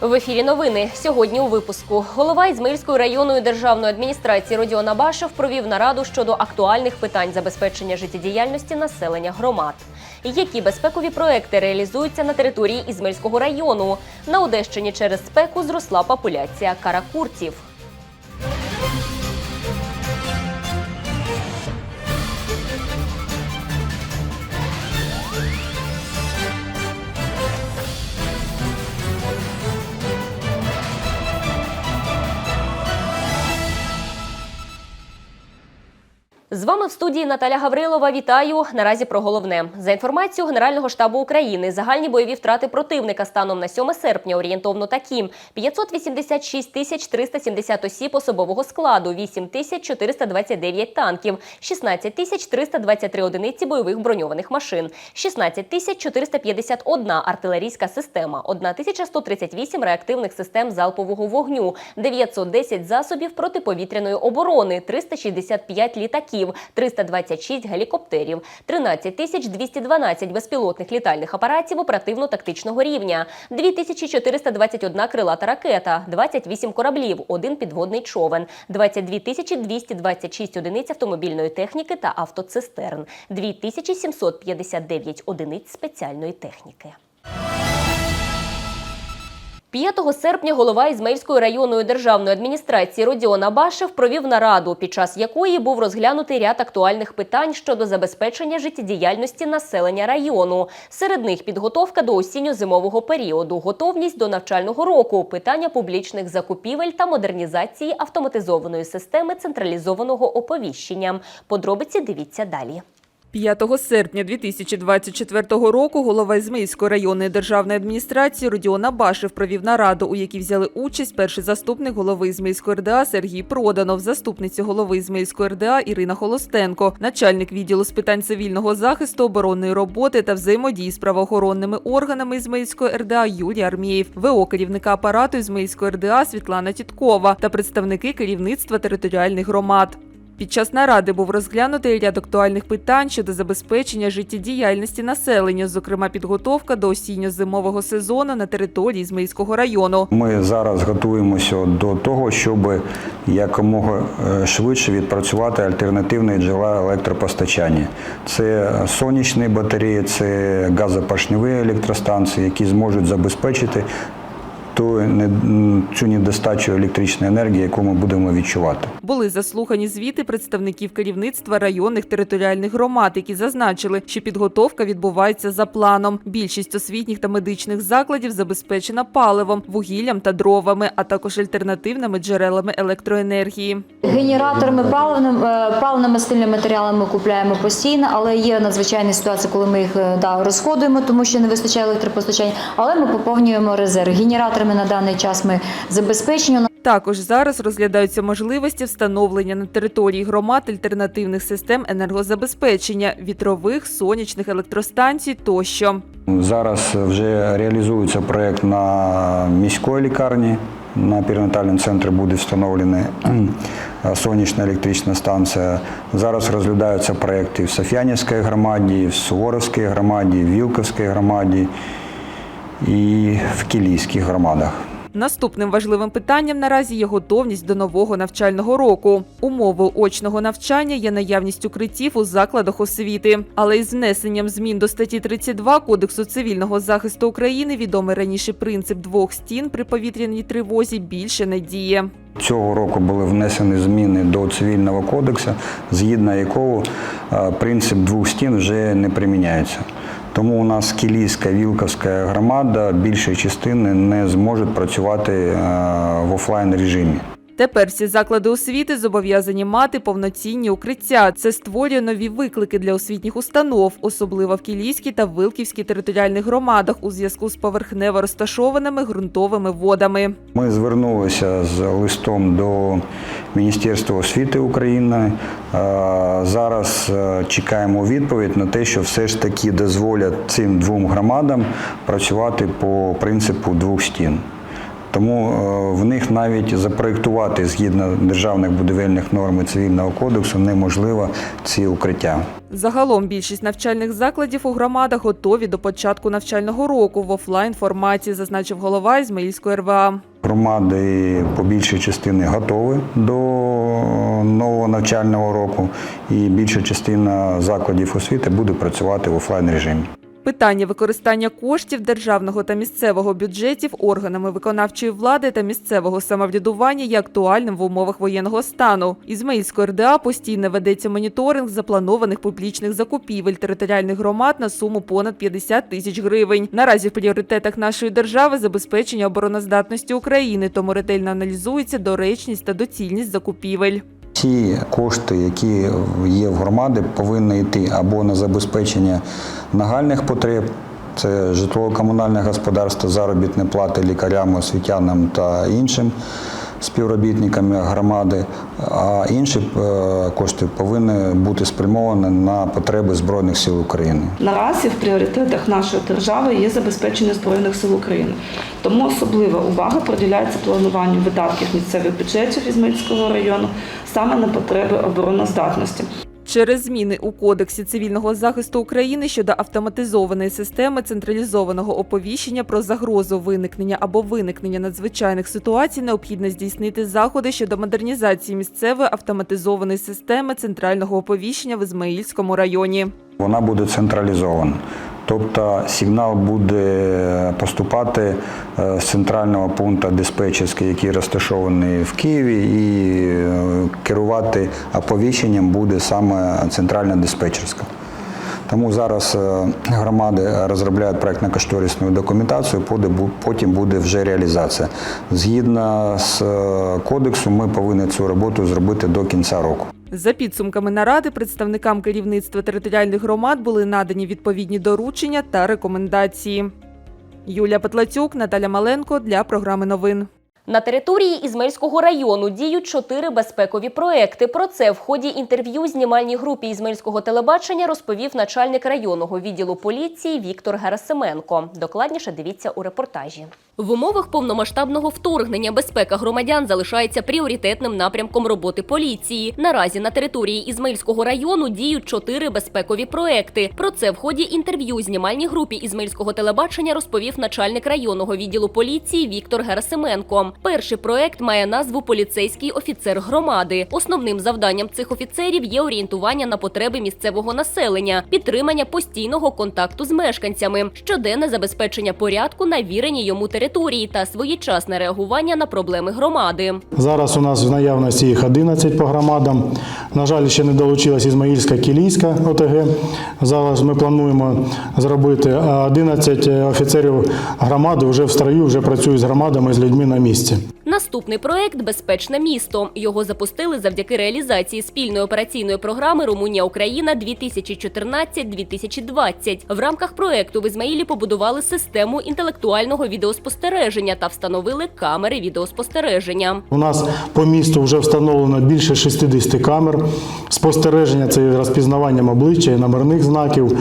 В ефірі новини сьогодні у випуску голова Ізмаїльської районної державної адміністрації Родіон Абашев провів нараду щодо актуальних питань забезпечення життєдіяльності населення громад. Які безпекові проекти реалізуються на території Ізмельського району? На Одещині через спеку зросла популяція каракурців. З вами в студії Наталя Гаврилова. Вітаю. Наразі про головне. За інформацією Генерального штабу України, загальні бойові втрати противника станом на 7 серпня орієнтовно такі: 586 тисяч 370 осіб особового складу, 8 тисяч 429 танків, 16 тисяч 323 одиниці бойових броньованих машин, 16 тисяч 451 артилерійська система, 1138 реактивних систем залпового вогню, 910 засобів протиповітряної оборони, 365 літаків, 326 гелікоптерів, 13 тисяч 212 безпілотних літальних апаратів оперативно-тактичного рівня, 2421 крилата ракета, 28 кораблів, один підводний човен, 22 тисячі 226 одиниць автомобільної техніки та автоцистерн, 2759 одиниць спеціальної техніки. 5 серпня голова Ізмаїльської районної державної адміністрації Родіон Абашев провів нараду, під час якої був розглянутий ряд актуальних питань щодо забезпечення життєдіяльності населення району. Серед них підготовка до осінньо-зимового періоду, готовність до навчального року, питання публічних закупівель та модернізації автоматизованої системи централізованого оповіщення. Подробиці дивіться далі. 5 серпня 2024 року голова Ізмаїльської районної державної адміністрації Родіон Абашев провів нараду, у якій взяли участь перший заступник голови Ізмаїльської РДА Сергій Проданов, заступниця голови Ізмаїльської РДА Ірина Холостенко, начальник відділу з питань цивільного захисту, оборонної роботи та взаємодії з правоохоронними органами Ізмаїльської РДА Юрій Армієв, ВО керівника апарату Ізмаїльської РДА Світлана Тіткова та представники керівництва територіальних громад. Під час наради був розглянутий ряд актуальних питань щодо забезпечення життєдіяльності населення, зокрема підготовка до осінньо-зимового сезону на території Ізмаїльського району. Ми зараз готуємося до того, щоб якомога е, швидше відпрацювати альтернативні джерела електропостачання. Це сонячні батареї, це газопашневі електростанції, які зможуть забезпечити ту не- цю недостачу електричної енергії, яку ми будемо відчувати. Були заслухані звіти представників керівництва районних територіальних громад, які зазначили, що підготовка відбувається за планом. Більшість освітніх та медичних закладів забезпечена паливом, вугіллям та дровами, а також альтернативними джерелами електроенергії. Генераторами паливним е, паливно-мастильними матеріалами ми купляємо постійно, але є надзвичайні ситуації, коли ми їх е, да, розходуємо, тому що не вистачає електропостачання. Але ми поповнюємо резерв. Генераторами на даний час ми забезпечені. Також зараз розглядаються можливості встановлення на території громад альтернативних систем енергозабезпечення, вітрових, сонячних електростанцій тощо. Зараз вже реалізується проєкт на міської лікарні. На перинатальному центрі буде встановлена сонячна електрична станція. Зараз розглядаються проєкти в Соф'янівській громаді, в Суворовській громаді, в Вілковській громаді і в Кілійських громадах. Наступним важливим питанням наразі є готовність до нового навчального року. Умовою очного навчання є наявність укриттів у закладах освіти. Але із внесенням змін до статті 32 Кодексу цивільного захисту України відомий раніше принцип двох стін при повітряній тривозі більше не діє. Цього року були внесені зміни до цивільного кодексу, згідно якого е, принцип двох стін вже не приміняється. Тому у нас Кілійська, Вілковська громада більшої частини не зможуть працювати е, в офлайн режимі. Тепер всі заклади освіти зобов'язані мати повноцінні укриття. Це створює нові виклики для освітніх установ, особливо в Кілійській та Вилківській територіальних громадах у зв'язку з поверхнево розташованими ґрунтовими водами. Ми звернулися з листом до Міністерства освіти України. Зараз е, чекаємо відповідь на те, що все ж таки дозволять цим двом громадам працювати по принципу двох стін. Тому е, в них навіть запроєктувати згідно державних будівельних норм і цивільного кодексу неможливо ці укриття. Загалом більшість навчальних закладів у громадах готові до початку навчального року в офлайн форматі, зазначив голова Ізмаїльської РВА. Громади по більшій частині готові до нового навчального року, і більша частина закладів освіти буде працювати в офлайн режимі. Питання використання коштів державного та місцевого бюджетів органами виконавчої влади та місцевого самоврядування є актуальним в умовах воєнного стану. Ізмаїльської РДА постійно ведеться моніторинг запланованих публічних закупівель територіальних громад на суму понад 50 тисяч гривень. Наразі в пріоритетах нашої держави забезпечення обороноздатності України, тому ретельно аналізується доречність та доцільність закупівель. Ті кошти, які є в громади, повинні йти або на забезпечення нагальних потреб. Це житлово-комунальне господарство, заробітні плати лікарям, освітянам та іншим співробітникам громади, а інші е, кошти повинні бути спрямовані на потреби Збройних сил України. Наразі в пріоритетах нашої держави є забезпечення Збройних сил України. Тому особлива увага приділяється плануванню видатків місцевих бюджетів Ізмаїльського району саме на потреби обороноздатності. Через зміни у Кодексі цивільного захисту України щодо автоматизованої системи централізованого оповіщення про загрозу виникнення або виникнення надзвичайних ситуацій необхідно здійснити заходи щодо модернізації місцевої автоматизованої системи центрального оповіщення в Ізмаїльському районі. Вона буде централізована. Тобто сигнал буде поступати е, з центрального пункту диспетчерський, який розташований в Києві, і е, керувати оповіщенням буде саме центральна диспетчерська. Тому зараз е, громади розробляють проєктно-кошторисну документацію, потім буде вже реалізація. Згідно з кодексом, ми повинні цю роботу зробити до кінця року. За підсумками наради, представникам керівництва територіальних громад були надані відповідні доручення та рекомендації. Юлія Петлацюк, Наталя Маленко для програми новин. На території Ізмельського району діють чотири безпекові проекти. Про це в ході інтерв'ю знімальній групі Ізмельського телебачення розповів начальник районного відділу поліції Віктор Герасименко. Докладніше дивіться у репортажі. В умовах повномасштабного вторгнення безпека громадян залишається пріоритетним напрямком роботи поліції. Наразі на території Ізмельського району діють чотири безпекові проекти. Про це в ході інтерв'ю знімальній групі Ізмельського телебачення розповів начальник районного відділу поліції Віктор Герасименко. Перший проект має назву Поліцейський офіцер громади. Основним завданням цих офіцерів є орієнтування на потреби місцевого населення, підтримання постійного контакту з мешканцями, щоденне забезпечення порядку на віреній йому території та своєчасне реагування на проблеми громади. Зараз у нас в наявності їх 11 по громадам. На жаль, ще не долучилась Ізмаїльська Кілійська ОТГ. Зараз ми плануємо зробити а 11 офіцерів громади вже в строю, вже працюють з громадами з людьми на місці. Наступний проект Безпечне місто. Його запустили завдяки реалізації спільної операційної програми Румунія Україна 2014-2020. В рамках проекту в Ізмаїлі побудували систему інтелектуального відеоспостереження та встановили камери відеоспостереження. У нас по місту вже встановлено більше 60 камер. Спостереження це розпізнаванням обличчя і номерних знаків.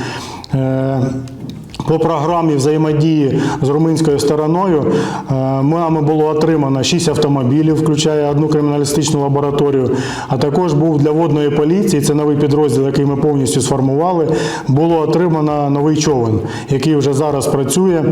Е, По програмі взаємодії з румунською стороною е, нами було отримано 6 автомобілів, включає одну криміналістичну лабораторію. А також був для водної поліції, це новий підрозділ, який ми повністю сформували. Було отримано новий човен, який вже зараз працює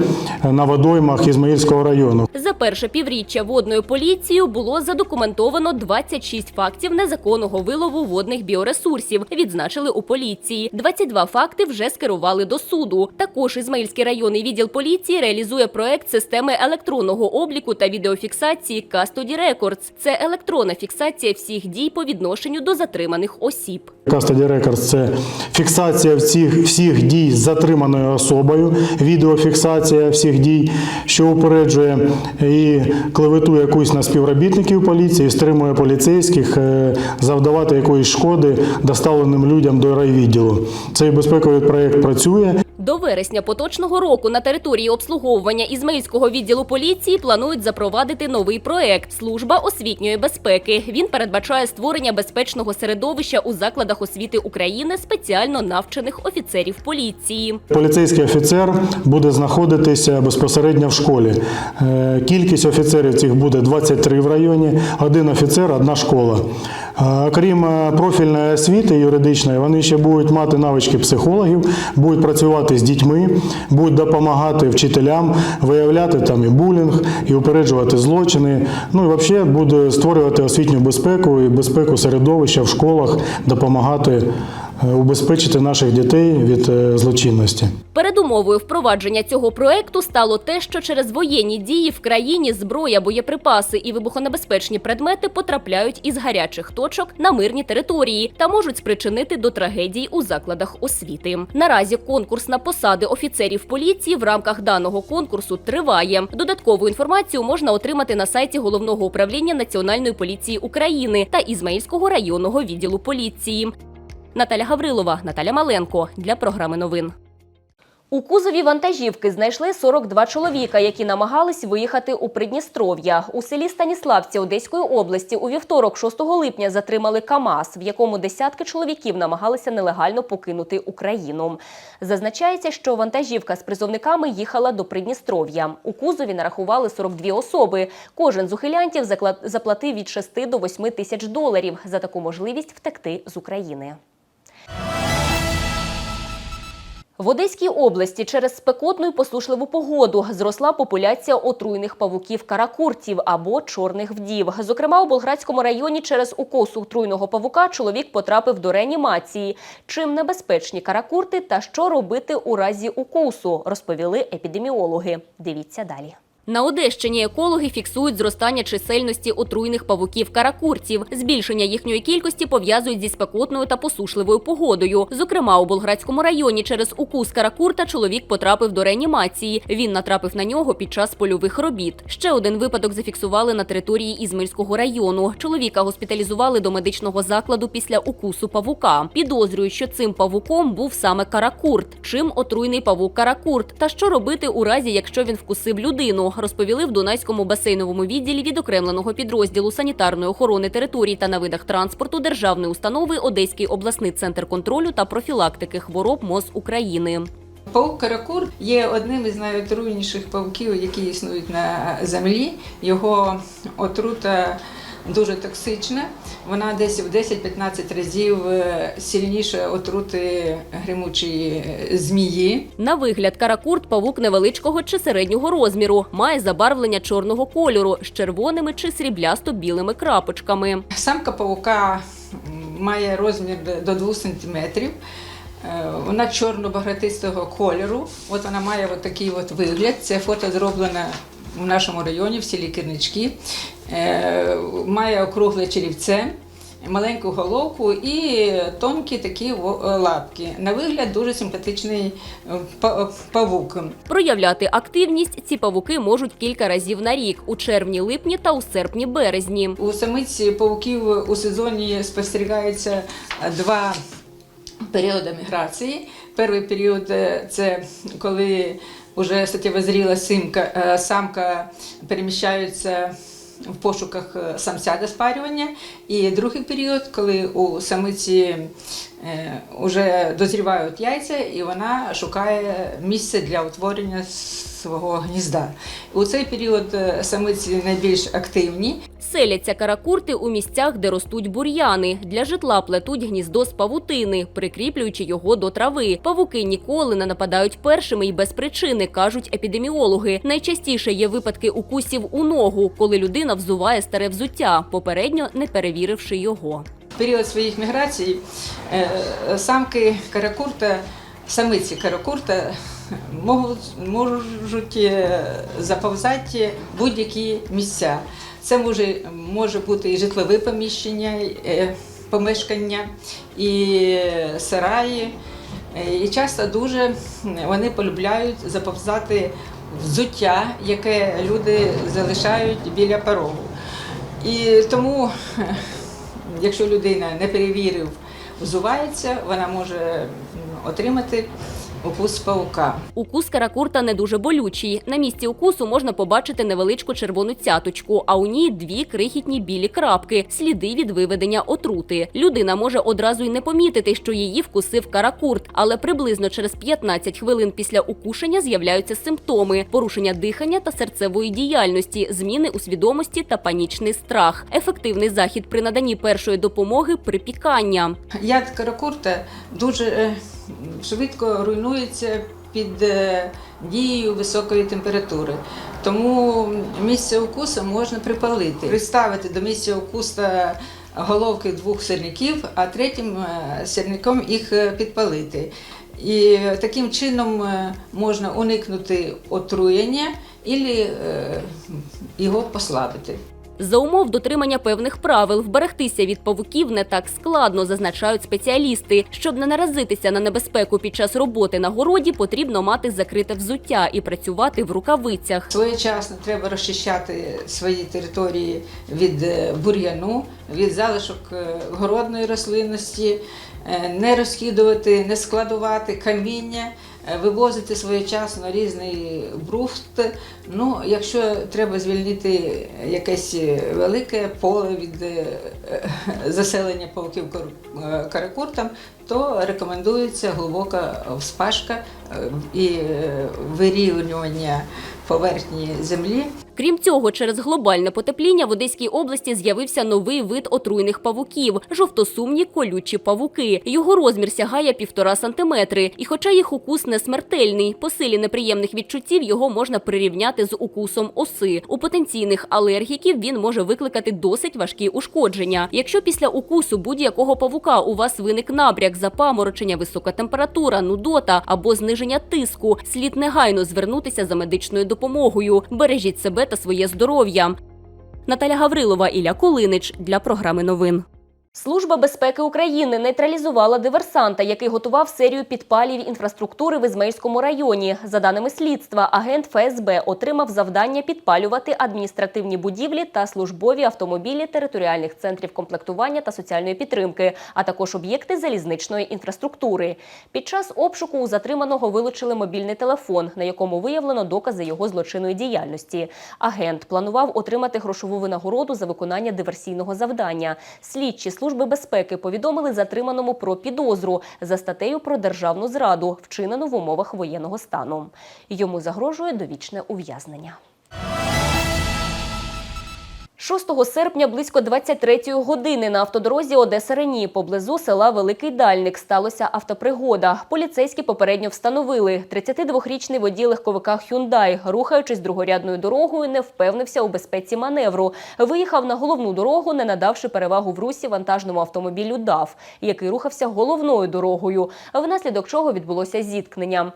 на водоймах Ізмаїльського району. За перше півріччя водною поліцією було задокументовано 26 фактів незаконного вилову водних біоресурсів. Відзначили у поліції. 22 факти вже скерували до суду. Також Ізмаїльський районний відділ поліції реалізує проект системи електронного обліку та відеофіксації Custody Records. Це електронна фіксація всіх дій по відношенню до затриманих осіб. Custody Records – це фіксація всіх, всіх дій з затриманою особою, відеофіксація всіх дій, що упереджує і клеветує якусь на співробітників поліції, стримує поліцейських е, завдавати якоїсь шкоди доставленим людям до райвідділу. Цей безпековий проєкт працює. До вересня поточного року на території обслуговування Ізмаїльського відділу поліції планують запровадити новий проект Служба освітньої безпеки. Він передбачає створення безпечного середовища у закладах освіти України спеціально навчених офіцерів поліції. Поліцейський офіцер буде знаходитися безпосередньо в школі. Е, Кількість офіцерів цих буде 23 в районі, один офіцер, одна школа. Е, Крім е, профільної освіти юридичної, вони ще будуть мати навички психологів, будуть працювати з дітьми, будуть допомагати вчителям виявляти там і булінг, і упереджувати злочини. Ну і взагалі буде створювати освітню безпеку і безпеку середовища в школах, допомагати убезпечити наших дітей від е, злочинності. Передумовою впровадження цього проекту стало те, що через воєнні дії в країні зброя, боєприпаси і вибухонебезпечні предмети потрапляють із гарячих точок на мирні території та можуть спричинити до трагедій у закладах освіти. Наразі конкурс на посади офіцерів поліції в рамках даного конкурсу триває. Додаткову інформацію можна отримати на сайті головного управління Національної поліції України та Ізмаїльського районного відділу поліції. Наталя Гаврилова, Наталя Маленко для програми новин. У кузові вантажівки знайшли 42 чоловіка, які намагались виїхати у Придністров'я. У селі Станіславці Одеської області у вівторок, 6 липня, затримали КАМАЗ, в якому десятки чоловіків намагалися нелегально покинути Україну. Зазначається, що вантажівка з призовниками їхала до Придністров'я. У кузові нарахували 42 особи. Кожен з ухилянтів заплатив від 6 до 8 тисяч доларів за таку можливість втекти з України. В Одеській області через спекотну і посушливу погоду зросла популяція отруйних павуків каракуртів або чорних вдів. Зокрема, у Болградському районі через укус отруйного павука чоловік потрапив до реанімації. Чим небезпечні каракурти та що робити у разі укусу, розповіли епідеміологи. Дивіться далі. На Одещині екологи фіксують зростання чисельності отруйних павуків каракуртів. Збільшення їхньої кількості пов'язують зі спекотною та посушливою погодою. Зокрема, у Болградському районі через укус каракурта чоловік потрапив до реанімації. Він натрапив на нього під час польових робіт. Ще один випадок зафіксували на території Ізмельського району. Чоловіка госпіталізували до медичного закладу після укусу павука. Підозрюють, що цим павуком був саме каракурт. Чим отруйний павук каракурт та що робити у разі, якщо він вкусив людину, розповіли в Дунайському басейновому відділі відокремленого підрозділу санітарної охорони територій та на видах транспорту державної установи Одеський обласний центр контролю та профілактики хвороб МОЗ України. Паук каракур є одним із найотруйніших павуків, які існують на землі. Його отрута дуже токсична. Вона десь в 10-15 разів е, сильніша отрути гримучої е, змії. На вигляд каракурт павук невеличкого чи середнього розміру, має забарвлення чорного кольору з червоними чи сріблясто-білими крапочками. Самка павука має розмір до 2 см. Вона чорно-багратистого кольору. От вона має от такий от вигляд. Це фото зроблене в нашому районі, в селі Кирнички. Е, Має округле черівце, маленьку головку і тонкі такі лапки. На вигляд дуже симпатичний е, павук. Проявляти активність ці павуки можуть кілька разів на рік у червні-липні та у серпні-березні. У самиць павуків у сезоні спостерігається два періоди міграції. Перший період е, це коли вже статтєво зріла симка, е, самка переміщається в пошуках е, самця до спарювання. І другий період, коли у самиці вже дозрівають яйця, і вона шукає місце для утворення свого гнізда. У цей період самиці найбільш активні. Селяться каракурти у місцях, де ростуть бур'яни. Для житла плетуть гніздо з павутини, прикріплюючи його до трави. Павуки ніколи не нападають першими і без причини, кажуть епідеміологи. Найчастіше є випадки укусів у ногу, коли людина взуває старе взуття, попередньо не перевіривши його. В період своїх міграцій е, самки каракурта, самиці каракурта можуть, е, заповзати будь-які місця. Це може, може бути і житлове поміщення, е, помешкання, і сараї. Е, І часто дуже вони полюбляють заповзати взуття, яке люди залишають біля порогу. І тому якщо людина не перевірив, взувається, вона може отримати укус паука. Укус каракурта не дуже болючий. На місці укусу можна побачити невеличку червону цяточку, а у ній дві крихітні білі крапки сліди від виведення отрути. Людина може одразу й не помітити, що її вкусив каракурт, але приблизно через 15 хвилин після укушення з'являються симптоми: порушення дихання та серцевої діяльності, зміни у свідомості та панічний страх. Ефективний захід при наданні першої допомоги припікання. Яд каракурта дуже е, швидко руйнується під е, дією високої температури. Тому місце укусу можна припалити. Приставити до місця укусу головки двох сирників, а третім е, сирником їх е, підпалити. І таким чином можна уникнути отруєння і його послабити. За умов дотримання певних правил вберегтися від павуків не так складно, зазначають спеціалісти. Щоб не наразитися на небезпеку під час роботи на городі, потрібно мати закрите взуття і працювати в рукавицях. Своєчасно треба розчищати свої території від е, бур'яну, від залишок е, городної рослинності, е, не розкидувати, не складувати каміння, вивозити своєчасно різний бруфт. Ну, якщо треба звільнити якесь велике поле від е, е, заселення павуків кар- е, то рекомендується глибока вспашка е, і е, вирівнювання поверхні землі. Крім цього, через глобальне потепління в Одеській області з'явився новий вид отруйних павуків жовтосумні колючі павуки. Його розмір сягає півтора сантиметри. І хоча їх укус не смертельний, по силі неприємних відчуттів його можна прирівняти з укусом оси. У потенційних алергіків він може викликати досить важкі ушкодження. Якщо після укусу будь-якого павука у вас виник набряк, запаморочення, висока температура, нудота або зниження тиску, слід негайно звернутися за медичною допомогою. Бережіть себе та своє здоров'я. Наталя Гаврилова, Ілля Кулинич для програми новин. Служба безпеки України нейтралізувала диверсанта, який готував серію підпалів інфраструктури в Ізмаїльському районі. За даними слідства, агент ФСБ отримав завдання підпалювати адміністративні будівлі та службові автомобілі територіальних центрів комплектування та соціальної підтримки, а також об'єкти залізничної інфраструктури. Під час обшуку у затриманого вилучили мобільний телефон, на якому виявлено докази його злочинної діяльності. Агент планував отримати грошову винагороду за виконання диверсійного завдання. Слідчі служби безпеки повідомили затриманому про підозру за статтею про державну зраду, вчинену в умовах воєнного стану. Йому загрожує довічне ув'язнення. 6 серпня близько 23-ї години на автодорозі Одеса Рені поблизу села Великий Дальник сталося автопригода. Поліцейські попередньо встановили 32-річний водій легковика Hyundai, рухаючись другорядною дорогою, не впевнився у безпеці маневру. Виїхав на головну дорогу, не надавши перевагу в русі вантажному автомобілю ДАФ, який рухався головною дорогою, внаслідок чого відбулося зіткнення.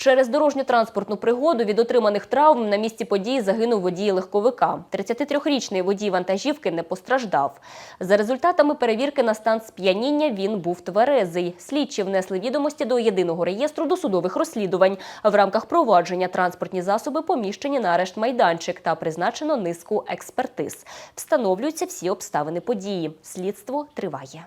Через дорожньо-транспортну пригоду від отриманих травм на місці події загинув водій легковика. 33-річний водій вантажівки не постраждав. За результатами перевірки на стан сп'яніння він був тверезий. Слідчі внесли відомості до єдиного реєстру досудових розслідувань. В рамках провадження транспортні засоби поміщені на арешт майданчик та призначено низку експертиз. Встановлюються всі обставини події. Слідство триває.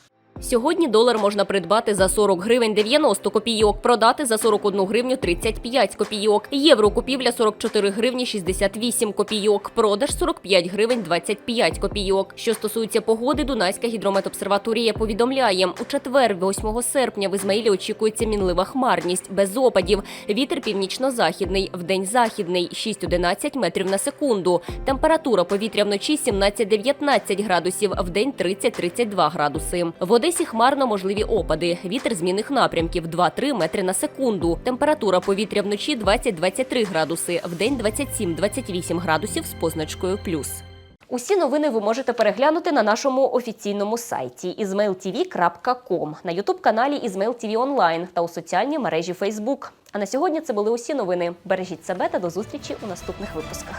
Сьогодні долар можна придбати за 40 гривень 90 копійок, продати за 41 гривню 35 копійок. Євро купівля 44 гривні 68 копійок, продаж 45 гривень 25 копійок. Що стосується погоди, Дунайська гідрометобсерваторія повідомляє, у четвер, 8 серпня, в Ізмаїлі очікується мінлива хмарність, без опадів. Вітер північно-західний, вдень західний 6-11 метрів на секунду. Температура повітря вночі 17-19 градусів, вдень 30-32 градуси. В Одесі хмарно можливі опади. Вітер змінних напрямків 2-3 метри на секунду. Температура повітря вночі 20-23 градуси, вдень 27-28 градусів з позначкою плюс. Усі новини ви можете переглянути на нашому офіційному сайті izmailtv.com, на ютуб-каналі Ізмейл онлайн та у соціальній мережі Facebook. А на сьогодні це були усі новини. Бережіть себе та до зустрічі у наступних випусках.